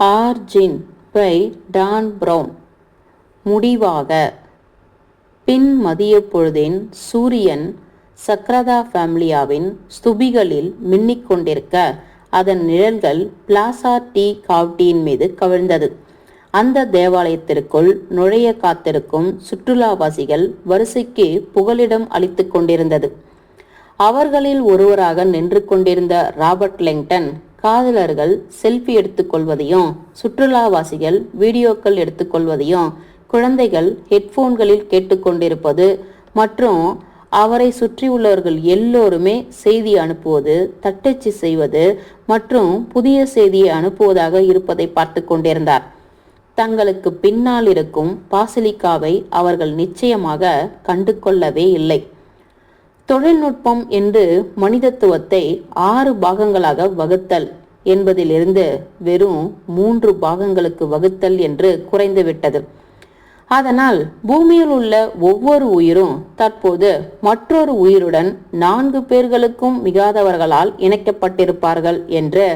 Origin by Don brown முடிவாக பின் மதிய பொழுதின் சூரியன் சக்ரதா ஃபேமிலியாவின் ஸ்துபிகளில் மின்னிக் கொண்டிருக்க அதன் நிழல்கள் பிளாசா டி காவ்டியின் மீது கவிழ்ந்தது. அந்த தேவாலயத்திற்குள் நுழைய காத்திருக்கும் சுற்றுலாவாசிகள் வரிசைக்கு புகலிடம் அளித்துக் கொண்டிருந்தது. அவர்களில் ஒருவராக நின்று கொண்டிருந்த ராபர்ட் லெங்டன் காதலர்கள் செல்ஃபி எடுத்துக்கொள்வதையும் சுற்றுலாவாசிகள் வீடியோக்கள் எடுத்துக்கொள்வதையும் குழந்தைகள் ஹெட்ஃபோன்களில் கேட்டுக்கொண்டிருப்பது மற்றும் அவரை சுற்றியுள்ளவர்கள் எல்லோருமே செய்தி அனுப்புவது தட்டச்சு செய்வது மற்றும் புதிய செய்தியை அனுப்புவதாக இருப்பதை பார்த்து கொண்டிருந்தார். தங்களுக்கு பின்னால் இருக்கும் பாசிலிக்காவை அவர்கள் நிச்சயமாக கண்டு கொள்ளவே இல்லை. தொழில்நுட்பம் என்று மனிதத்துவத்தை ஆறு பாகங்களாக வகுத்தல் என்பதிலிருந்து வெறும் மூன்று பாகங்களுக்கு வகுத்தல் என்று குறைந்துவிட்டது. அதனால் பூமியில் உள்ள ஒவ்வொரு உயிரும் தற்போது மற்றொரு உயிருடன் நான்கு பேர்களுக்கும் மிகாதவர்களால் இணைக்கப்பட்டிருப்பார்கள் என்று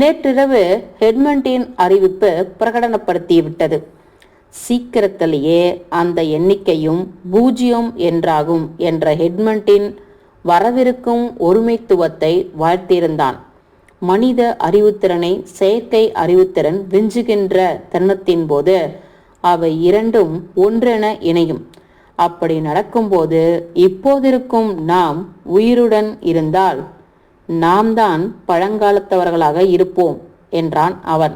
நேற்றிரவு ஹெட்மண்டின் அறிவிப்பு பிரகடனப்படுத்திவிட்டது. சீக்கிரத்திலேயே அந்த எண்ணிக்கையும் பூஜ்ஜியம் என்றாகும் என்ற ஹெட்மண்டின் வரவிருக்கும் ஒருமைத்துவத்தை வாழ்த்தியிருந்தான். மனித அறிவுத்திறனை செயற்கை அறிவுத்திறன் விஞ்சுகின்ற தருணத்தின் போது அவை இரண்டும் ஒன்றென இணையும். அப்படி நடக்கும்போது இப்போதிருக்கும் நாம் உயிருடன் இருந்தால் நாம் தான் பழங்காலத்தவர்களாக இருப்போம் என்றான் அவன்.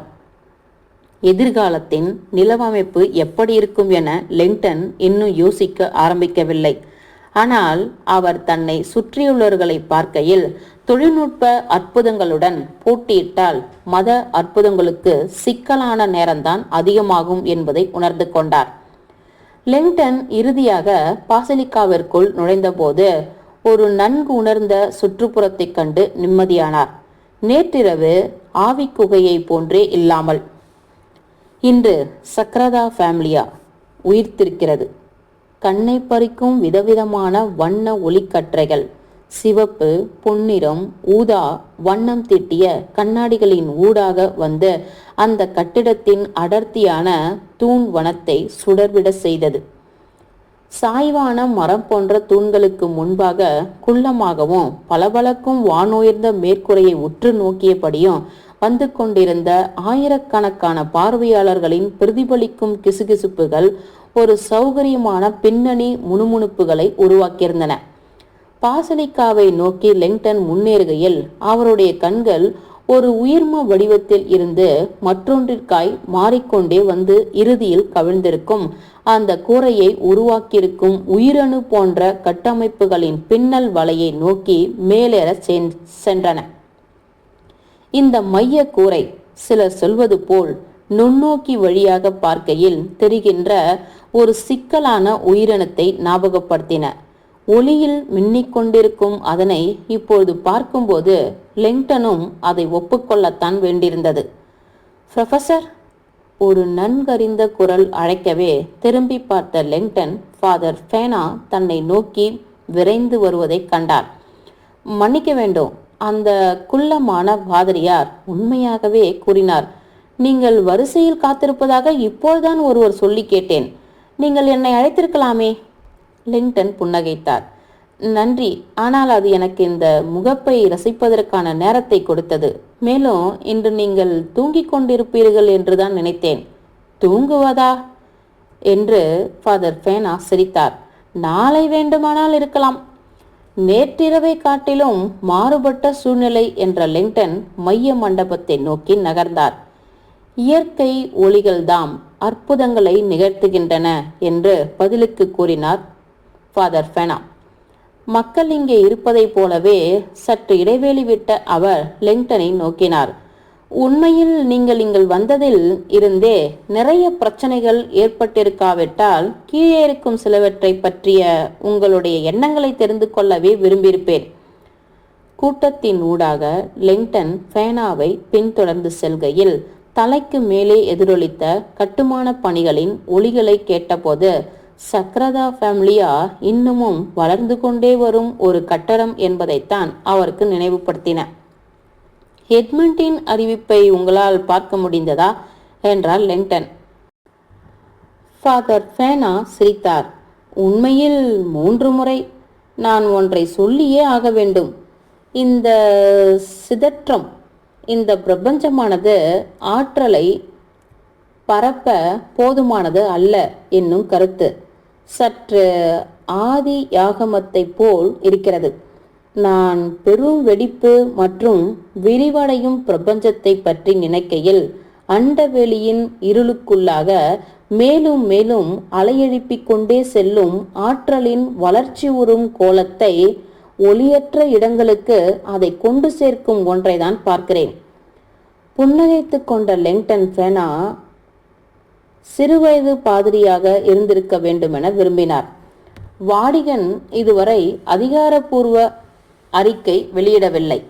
எதிர்காலத்தின் நிலவமைப்பு எப்படி இருக்கும் என லெங்டன் இன்னும் யோசிக்க ஆரம்பிக்கவில்லை. ஆனால் அவர் தன்னை சுற்றியுள்ளவர்களை பார்க்கையில் தொழில்நுட்ப அற்புதங்களுடன் போட்டியிட்டால் மத அற்புதங்களுக்கு சிக்கலான நேரம்தான் அதிகமாகும் என்பதை உணர்ந்து கொண்டார். லெங்டன் இறுதியாக பாசலிக்காவிற்குள் நுழைந்தபோது ஒரு நன்கு உணர்ந்த சுற்றுப்புறத்தைக் கண்டு நிம்மதியானார். நேற்றிரவு ஆவிக்குகையை போன்றே இல்லாமல் இன்று சக்ரதா ஃபேமிலியா உயிர்த்திருக்கிறது. கண்ணை பறிக்கும் விதவிதமான வண்ண ஒளிக்கற்றைகள் சிவப்பு பொன்னிறம் ஊதா வண்ணம் தீட்டிய கண்ணாடிகளின் ஊடாக வந்து அந்த கட்டிடத்தின் அடர்த்தியான தூண் வனத்தை சுடர்விட செய்தது. சாய்வான மரம் போன்ற தூண்களுக்கு முன்பாக குள்ளமாகவும் பளபளக்கும் வானுயர்ந்த மேற்கூரையை உற்று நோக்கியபடியும் வந்து கொண்டிருந்த ஆயிரக்கணக்கான பார்வையாளர்களின் பிரதிபலிக்கும் கிசுகிசுப்புகள் ஒரு சௌகரியமான பின்னணி முணுமுணுப்புகளை உருவாக்கியிருந்தன. பாசலிக்காவை நோக்கி லெங்டன் முன்னேறுகையில் அவருடைய கண்கள் ஒரு உயிர்ம வடிவத்தில் இருந்து மற்றொன்றிற்காய் மாறிக்கொண்டே வந்து இறுதியில் கவிழ்ந்திருக்கும். அந்த கூரையை உருவாக்கியிருக்கும் உயிரணு போன்ற கட்டமைப்புகளின் பின்னல் வலையை நோக்கி மேலேற சென்றன. இந்த மைய கூரை சிலர் சொல்வது போல் நுண்ணோக்கி வழியாக பார்க்கையில் தெரிகின்ற ஒரு சிக்கலான உயிரினத்தை ஞாபகப்படுத்தின. ஒளியில் மின்னிக் கொண்டிருக்கும் அதனை இப்பொழுது பார்க்கும்போது லெங்டனும் அதை ஒப்புக்கொள்ளத்தான் வேண்டியிருந்தது. ப்ரொஃபசர் ஒரு நன்கறிந்த குரல் அழைக்கவே திரும்பி பார்த்த லெங்டன் ஃபாதர் ஃபேனா தன்னை நோக்கி விரைந்து வருவதைக் கண்டார். மன்னிக்க வேண்டும். அந்த குள்ளமான பாதிரியார் உண்மையாகவே கூறினார் நீங்கள் வரிசையில் காத்திருப்பதாக இப்போதுதான் ஒருவர் சொல்லி கேட்டேன். நீங்கள் என்னை அழைத்திருக்கலாமே? லிங்டன் புன்னகைத்தார். நன்றி. ஆனால் அது எனக்கு இந்த முகப்பை ரசிப்பதற்கான நேரத்தை கொடுத்தது. மேலும் இன்று நீங்கள் தூங்கிக் கொண்டிருப்பீர்கள் என்றுதான் நினைத்தேன். தூங்குவதா? என்று ஃபாதர் ஃபேனா சிரித்தார் நாளை வேண்டுமானால் இருக்கலாம். நேற்றிரவை காட்டிலும் மாறுபட்ட சூழ்நிலை என்ற லிங்டன் மைய மண்டபத்தை நோக்கி நகர்ந்தார். இயற்கை ஒளிகள்தாம் அற்புதங்களை நிகழ்த்துகின்றன என்று பதிலுக்கு கூறினார் ஃபாதர் ஃபெனா. மக்கள் இங்கே இருப்பதைப் போலவே சற்று இடைவெளி விட்ட அவர் லிங்டனை நோக்கினார். உண்மையில் நீங்கள் இங்கள் வந்ததில் இருந்தே நிறைய பிரச்சனைகள் ஏற்பட்டிருக்காவிட்டால் கீழே இருக்கும் சிலவற்றை பற்றிய உங்களுடைய எண்ணங்களை தெரிந்து கொள்ளவே விரும்பியிருப்பேன். கூட்டத்தின் ஊடாக லெங்டன் ஃபேனாவை பின்தொடர்ந்து செல்கையில் தலைக்கு மேலே எதிரொலித்த கட்டுமான பணிகளின் ஒளிகளை கேட்டபோது சக்ரதா ஃபேமிலியா இன்னமும் வளர்ந்து கொண்டே வரும் ஒரு கட்டடம் என்பதைத்தான் அவருக்கு நினைவுபடுத்தின. எட்மண்டின் அறிவிப்பை உங்களால் பார்க்க முடிந்ததா? என்றார் லெங்டன். ஃபாதர் ஃபேனா சிரித்தார். உண்மையில் மூன்று முறை. நான் ஒன்றை சொல்லியே ஆக வேண்டும். இந்த சிதற்றம் இந்த பிரபஞ்சமானது ஆற்றலை பரப்ப போதுமானது அல்ல என்னும் கருத்து. சற்று ஆதி யாகமத்தை போல் இருக்கிறது. நான் பெரும் வெடிப்பு மற்றும் விரிவடையும் பிரபஞ்சத்தை பற்றி நினைக்கையில் அண்டவெளியின் இருளுக்குள்ளாக மேலும் மேலும் அலையெழுப்பிக் கொண்டே செல்லும் ஆற்றலின் வளர்ச்சி உறும் கோலத்தை ஒளியற்ற இடங்களுக்கு அதை கொண்டு சேர்க்கும் ஒன்றைதான் பார்க்கிறேன். புன்னகைத்து கொண்ட லெங்டன் ஃபேனா சிறுவயது பாதிரியாக இருந்திருக்க வேண்டுமென விரும்பினார். வாடிகன் இதுவரை அதிகாரப்பூர்வ அறிக்கை வெளியிடவில்லை.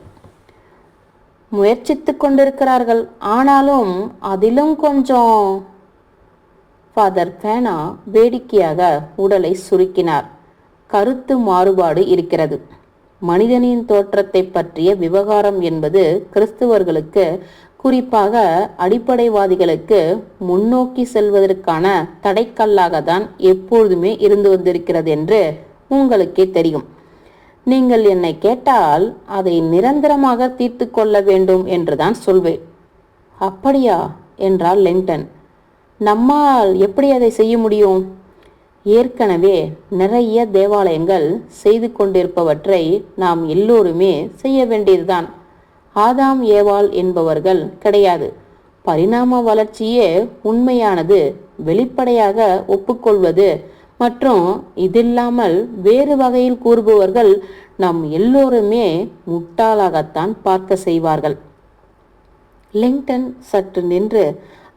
முயற்சித்துக் கொண்டிருக்கிறார்கள். ஆனாலும் அதிலும் கொஞ்சம் ஃபாதர் பேனா வேடிக்கையாக உடலை சுருக்கினார். கருத்து மாறுபாடு இருக்கிறது. மனிதனின் தோற்றத்தை பற்றிய விவகாரம் என்பது கிறிஸ்துவர்களுக்கு குறிப்பாக அடிப்படைவாதிகளுக்கு முன்னோக்கி செல்வதற்கான தடைக்கல்லாக தான் எப்பொழுதுமே இருந்து வந்திருக்கிறது என்று உங்களுக்கே தெரியும். நீங்கள் என்னை கேட்டால் அதை நிரந்தரமாக தீர்த்து கொள்ள வேண்டும் என்றுதான் சொல்வேன். அப்படியா? என்றார் லெங்டன். நம்மால் எப்படி அதை செய்ய முடியும்? ஏற்கனவே நிறைய தேவாலயங்கள் செய்து கொண்டிருப்பவற்றை நாம் எல்லோருமே செய்ய வேண்டியதுதான். ஆதாம் ஏவாள் என்பவர்கள் கிடையாது. பரிணாம வளர்ச்சியே உண்மையானது வெளிப்படையாக ஒப்புக்கொள்வது மற்றும் இதில்லாமல் வேறு வகையில் கூறுபவர்கள் நம் எல்லோருமே முட்டாளாகத்தான் பார்க்க செய்வார்கள். லிங்டன் சற்று நின்று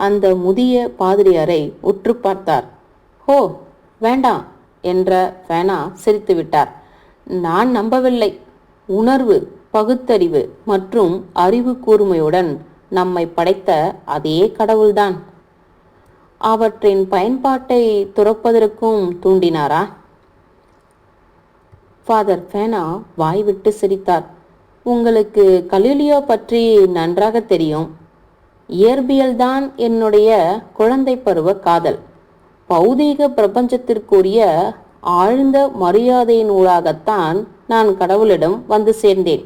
அந்த முதிய பாதிரியாரை உற்று பார்த்தார். ஹோ வேண்டாம் என்ற ஃபேனா சிரித்துவிட்டார் நான் நம்பவில்லை. உணர்வு பகுத்தறிவு மற்றும் அறிவு கூர்மையுடன் நம்மை படைத்த அதே கடவுள்தான். அவற்றின் பயன்பாட்டை துறப்பதற்கும் தூண்டினாரா? ஃபாதர் ஃபேனா வாய்விட்டு சிரித்தார். உங்களுக்கு கலீலியோ பற்றி நன்றாக தெரியும். இயற்பியல்தான் என்னுடைய குழந்தை பருவ காதல். பௌதீக பிரபஞ்சத்திற்குரிய ஆழ்ந்த மரியாதையினூடாகத்தான் நான் கடவுளிடம் வந்து சேர்ந்தேன்.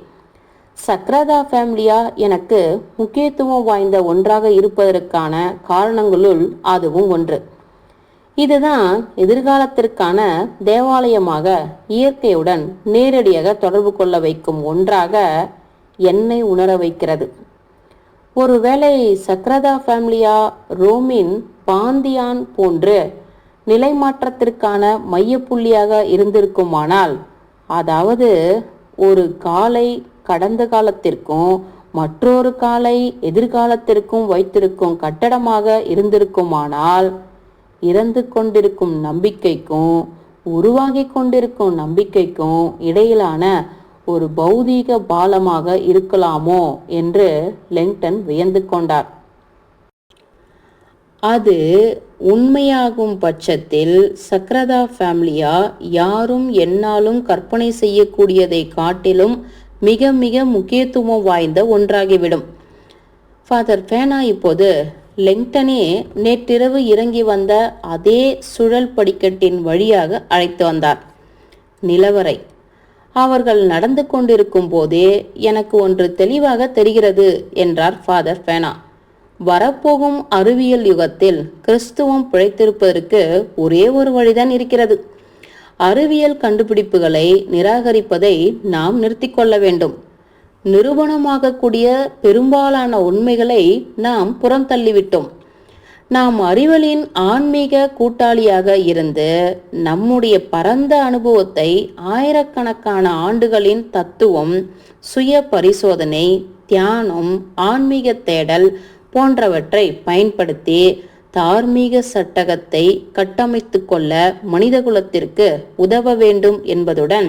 சக்ரதா ஃபேமிலியா எனக்கு முக்கியத்துவம் வாய்ந்த ஒன்றாக இருப்பதற்கான காரணங்களுள் அதுவும் ஒன்று. இதுதான் எதிர்காலத்திற்கான தேவாலயமாக இயற்கையுடன் நேரடியாக தொடர்பு கொள்ள வைக்கும் ஒன்றாக என்னை உணர வைக்கிறது. ஒருவேளை சக்ரதா ஃபேமிலியா ரோமின் பாந்தியான் போன்று நிலைமாற்றத்திற்கான மையப்புள்ளியாக இருந்திருக்குமானால் அதாவது ஒரு காலை கடந்த காலத்திற்கும் மற்றொரு காலை எதிர்காலத்திற்கும் வைத்திருக்கும் கட்டடமாக இருந்திருக்குமானால் இறந்து கொண்டிருக்கும் நம்பிக்கைக்கும் உருவாகி கொண்டிருக்கும் நம்பிக்கைக்கும் இடையிலான ஒரு பௌதீக பாலமாக இருக்கலாமோ என்று லெங்டன் வியந்து கொண்டார். அது உண்மையாகும் பட்சத்தில் சக்ரதா ஃபேமிலியா யாரும் என்னாலும் கற்பனை செய்யக்கூடியதை காட்டிலும் மிக மிக முக்கியத்துவம் வாய்ந்த ஒன்றாகிவிடும். ஃபாதர் ஃபேனா இப்போது லெங்டனே நேற்றிரவு இறங்கி வந்த அதே சுழல் படிக்கட்டின் வழியாக அழைத்து வந்தார். நிலவரை. அவர்கள் நடந்து கொண்டிருக்கும் போதே எனக்கு ஒன்று தெளிவாக தெரிகிறது என்றார் ஃபாதர் ஃபேனா வரப்போகும் அறிவியல் யுகத்தில் கிறிஸ்துவம் பிழைத்திருப்பதற்கு ஒரே ஒரு வழிதான் இருக்கிறது. அறிவியல் கண்டுபிடிப்புகளை நிராகரிப்பதை நாம் நிறுத்தி கொள்ள வேண்டும். நிரூபணமாகக்கூடிய பெரும்பாலான உண்மைகளை நாம் புறம் தள்ளிவிட்டோம் நாம் அறிவலின் ஆன்மீக கூட்டாளியாக இருந்து நம்முடைய பரந்த அனுபவத்தை ஆயிரக்கணக்கான ஆண்டுகளின் தத்துவம் சுய பரிசோதனை தியானம் ஆன்மீக தேடல் போன்றவற்றை பயன்படுத்தி தார்மீக சட்டகத்தை கட்டமைத்து கொள்ள மனிதகுலத்திற்கு உதவ வேண்டும் என்பதுடன்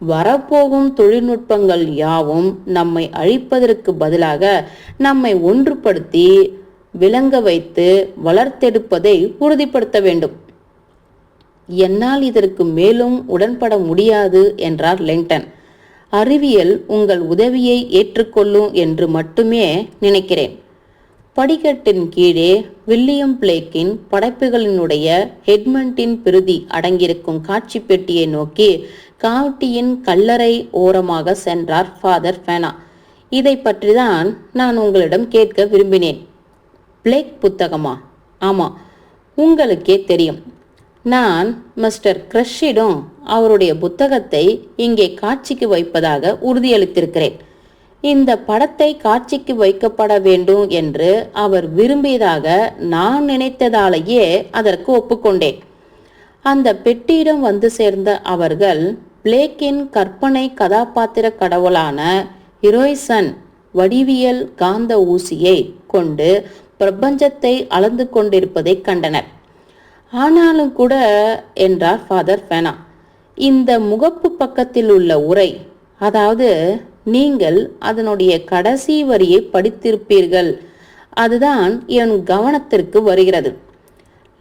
வரப்போகும் தொழில்நுட்பங்கள் யாவும் நம்மை அழிப்பதற்கு பதிலாக நம்மை ஒன்றுபடுத்தி விளங்க வைத்து வளர்த்தெடுப்பதை உறுதிப்படுத்த வேண்டும். என்னால் இதற்கு மேலும் உடன்பட முடியாது என்றார் லெங்டன். அறிவியல் உங்கள் உதவியை ஏற்றுக்கொள்ளும் என்று மட்டுமே நினைக்கிறேன். படிக்கட்டின் கீழே வில்லியம் பிளேக்கின் படைப்புகளினுடைய ஹெட்மண்டின் பிரதி அடங்கியிருக்கும் காட்சி பெட்டியை நோக்கி காவட்டியின் கல்லறை ஓரமாக சென்றார் ஃபாதர் ஃபேனா. இதை பற்றி தான் நான் உங்களிடம் கேட்க விரும்பினேன். பிளேக் புத்தகமா? ஆமாம் உங்களுக்கே தெரியும். நான் மிஸ்டர் கிரஷிடம் அவருடைய புத்தகத்தை இங்கே காட்சிக்கு வைப்பதாக உறுதியளித்திருக்கிறேன். இந்த படத்தை காட்சிக்கு வைக்கப்பட வேண்டும் என்று அவர் விரும்பியதாக நான் நினைத்ததாலேயே அதற்கு ஒப்புக்கொண்டேன். அந்த பெட்டியிடம் வந்து சேர்ந்த அவர்கள் பிளேக்கின் கற்பனை கதாபாத்திர கடவுளான ஹிரோய்சன் வடிவியல் காந்த ஊசியை கொண்டு பிரபஞ்சத்தை அளந்து கொண்டிருப்பதை கண்டனர். ஆனாலும் கூட என்றார் ஃபாதர் ஃபேனா. இந்த முகப்பு பக்கத்தில் உள்ள உரை அதாவது நீங்கள் அதனுடைய கடைசி வரியை படித்திருப்பீர்கள். அதுதான் என் கவனத்திற்கு வருகிறது.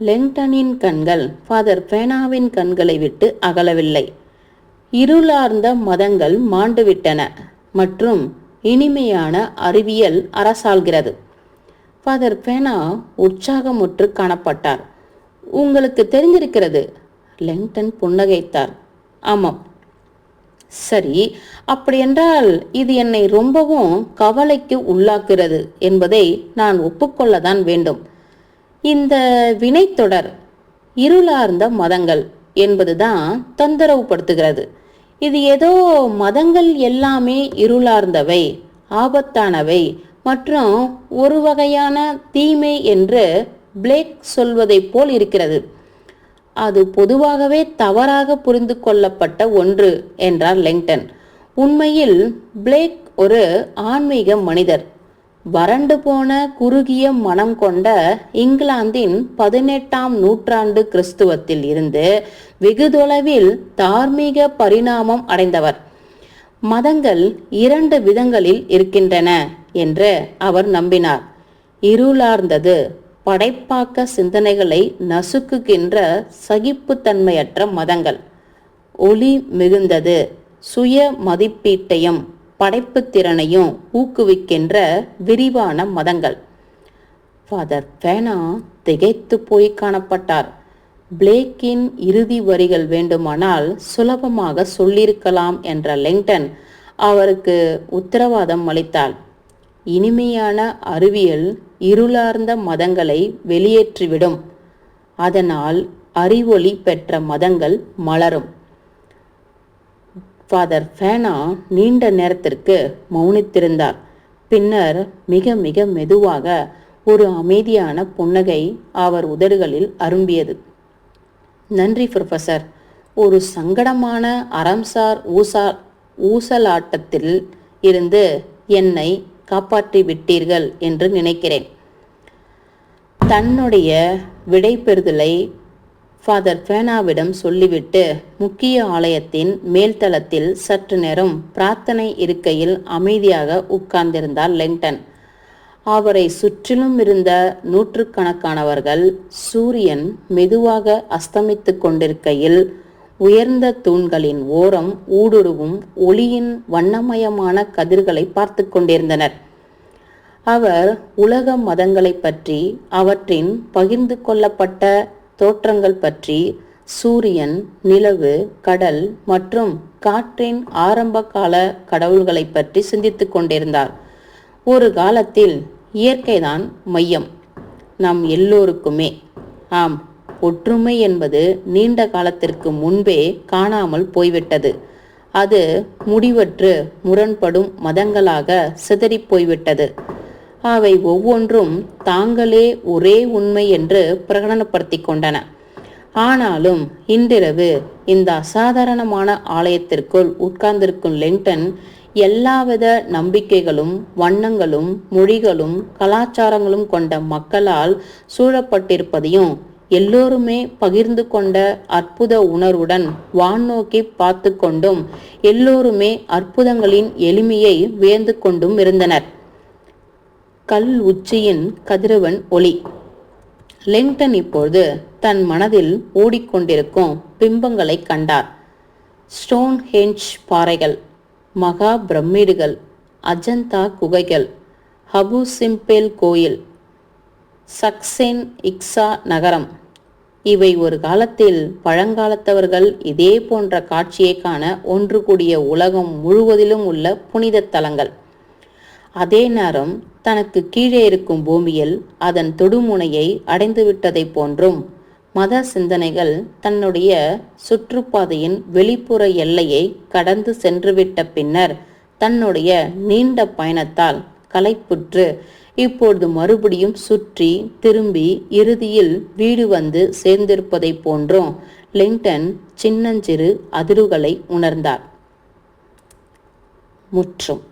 லெங்டனின் கண்கள் ஃபாதர் பேனாவின் கண்களை விட்டு அகலவில்லை. இருளார்ந்த மதங்கள் மாண்டுவிட்டன மற்றும் இனிமையான அறிவியல் அரசாள்கிறது. ஃபாதர் பேனா உற்சாகமுற்று காணப்பட்டார். உங்களுக்கு தெரிந்திருக்கிறது லெங்டன் புன்னகைத்தார். ஆமாம் சரி அப்படியென்றால் இது என்னை ரொம்பவும் கவலைக்கு உள்ளாக்குகிறது என்பதை நான் ஒப்புக்கொள்ளதான் வேண்டும். இந்த வினைத்தொடர் இருளார்ந்த மதங்கள் என்பதுதான் தொந்தரவுபடுத்துகிறது. இது ஏதோ மதங்கள் எல்லாமே இருளார்ந்தவை ஆபத்தானவை மற்றும் ஒரு வகையான தீமை என்று பிளேக் சொல்வதைப் போல் இருக்கிறது. அது பொதுவாகவே தவறாக புரிந்து கொள்ளப்பட்ட ஒன்று என்றார் லெங்டன். உண்மையில் பிளேக் ஒரு ஆன்மீக மனிதர். வறண்டு போன குறுகிய மனம் கொண்ட இங்கிலாந்தின் பதினெட்டாம் நூற்றாண்டு கிறிஸ்துவத்தில் இருந்து வெகு தொலைவில் தார்மீக பரிணாமம் அடைந்தவர். மதங்கள் இரண்டு விதங்களில் இருக்கின்றன என்று அவர் நம்பினார். இருளார்ந்தது படைப்பாக்க சிந்தனைகளை நசுக்குகின்ற சகிப்புத்தன்மையற்ற மதங்கள். ஒளி மிகுந்தது. சுய மதிப்பீட்டையும் படைப்புத்திறனையும் ஊக்குவிக்கின்ற விரிவான மதங்கள். ஃபாதர் ஃபேனா திகைத்து போய் காணப்பட்டார். பிளேக்கின் இறுதி வரிகள் வேண்டுமானால் சுலபமாக சொல்லியிருக்கலாம் என்ற லெங்டன் அவருக்கு உத்தரவாதம் அளித்தாள். இனிமையான அறிவியல் இருளார்ந்த மதங்களை வெளியேற்றிவிடும். அதனால் அறிவொளி பெற்ற மதங்கள் மலரும். ஃபாதர் ஃபேனா நீண்ட நேரத்திற்கு மௌனித்திருந்தார். பின்னர் மிக மிக மெதுவாக ஒரு அமைதியான புன்னகை அவர் உதடுகளில் அரும்பியது. நன்றி ப்ரொஃபசர் ஒரு சங்கடமான அறம்சார் ஊசா ஊசலாட்டத்தில் இருந்து என்னை காப்பாற்றி விட்டீர்கள் என்று நினைக்கிறேன். தன்னுடைய விடைபெறுதலை ஃபாதர் ஃபேனாவிடம் சொல்லிவிட்டு முக்கிய ஆலயத்தின் மேல்தளத்தில் சற்று நேரம் பிரார்த்தனை இருக்கையில் அமைதியாக உட்கார்ந்திருந்தார் லெங்டன். அவரை சுற்றிலும் இருந்த நூற்றுக்கணக்கானவர்கள் சூரியன் மெதுவாக அஸ்தமித்து கொண்டிருக்கையில் உயர்ந்த தூண்களின் ஓரம் ஊடுருவும் ஒளியின் வண்ணமயமான கதிர்களை பார்த்து கொண்டிருந்தனர். அவர் உலக மதங்களை பற்றி அவற்றின் பகிர்ந்து கொள்ளப்பட்ட தோற்றங்கள் பற்றி சூரியன் நிலவு கடல் மற்றும் காற்றின் ஆரம்ப கால கடவுள்களை பற்றி சிந்தித்துக் கொண்டிருந்தார். ஒரு காலத்தில் இயற்கைதான் மையம். நம் எல்லோருக்குமே. ஆம் ஒற்றுமை என்பது நீண்ட காலத்திற்கு முன்பே காணாமல் போய்விட்டது. அது முடிவற்று முரண்படும் மதங்களாக சிதறிப் போய்விட்டது. அவை ஒவ்வொன்றும் தாங்களே ஒரே உண்மை என்று பிரகடனப்படுத்தி கொண்டன. ஆனாலும் இன்றிரவு இந்த அசாதாரணமான ஆலயத்திற்குள் உட்கார்ந்திருக்கும் லெங்டன் எல்லாவித நம்பிக்கைகளும் வண்ணங்களும் மொழிகளும் கலாச்சாரங்களும் கொண்ட மக்களால் சூழப்பட்டிருப்பதையும் எல்லோருமே பகிர்ந்து கொண்ட அற்புத உணர்வுடன் வானோக்கி பார்த்து கொண்டும் எல்லோருமே அற்புதங்களின் எளிமையை வியந்து கொண்டும் இருந்தனர். கல் உச்சியின் கதிரவன் ஒளி. லெங்டன் இப்போது தன் மனதில் ஓடிக்கொண்டிருக்கும் பிம்பங்களை கண்டார். ஸ்டோன் ஹெஞ்ச் பாறைகள் மகா பிரமிடுகள் அஜந்தா குகைகள் ஹபு சிம்பேல் கோயில் சக்சென் இக்ஸா நகரம். இவை ஒரு காலத்தில் பழங்காலத்தவர்கள் இதே போன்ற காட்சியை காண ஒன்று கூடிய உலகம் முழுவதிலும் உள்ள புனித தலங்கள். அதே நேரம் தனக்கு கீழே இருக்கும் பூமியில் அதன் தொடுமுனையை அடைந்துவிட்டதைப் போன்றும் மத சிந்தனைகள் தன்னுடைய சுற்றுப்பாதையின் வெளிப்புற எல்லையை கடந்து சென்றுவிட்ட பின்னர் தன்னுடைய நீண்ட பயணத்தால் களைப்புற்று இப்பொழுது மறுபடியும் சுற்றி திரும்பி இறுதியில் வீடு வந்து சேர்ந்திருப்பதைப் போன்றும். லிங்டன் சின்னஞ்சிறு அதிர்வுகளை உணர்ந்தார். முற்றும்.